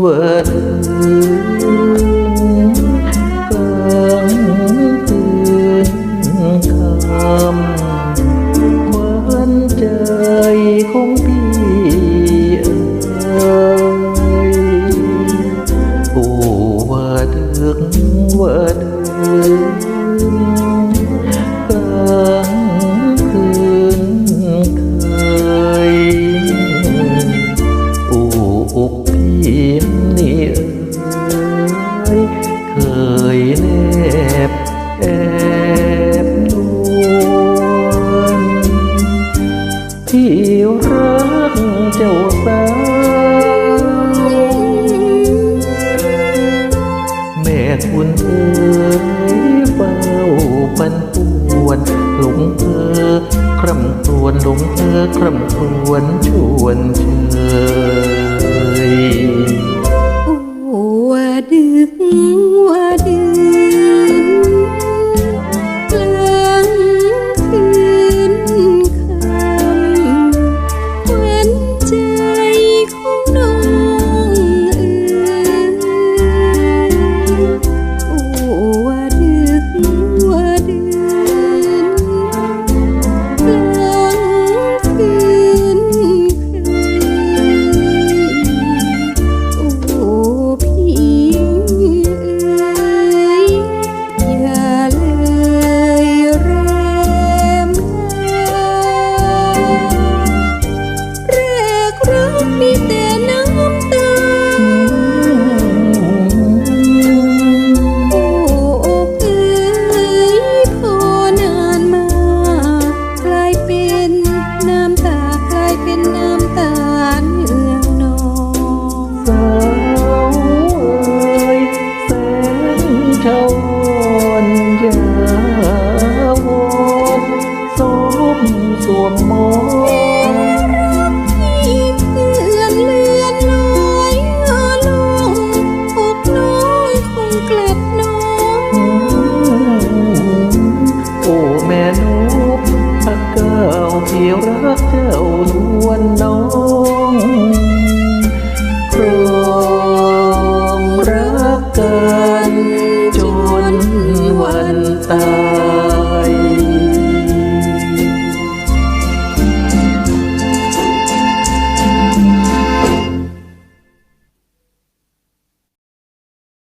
vật cơn cơn thầm mến trời không thi ơi phù vật vật นี่เอ้ยเคยเล็บแอบนวลที่รักเจ้าสาวแม่คุณเอ๋ยเฝ้าปันปวนหลงเธอคร่ำครวนหลงเธอคร่ำครวนชวนเชย มีแต่น้ำตาโอ้อกเอ๋ยพอนานมากลายเป็นน้ำตากลายเป็นน้ำตาเนืองนองสาวเอ่ยแสนชวนยาวอนสมสวมมอง พี่รักเจ้านวลน้อง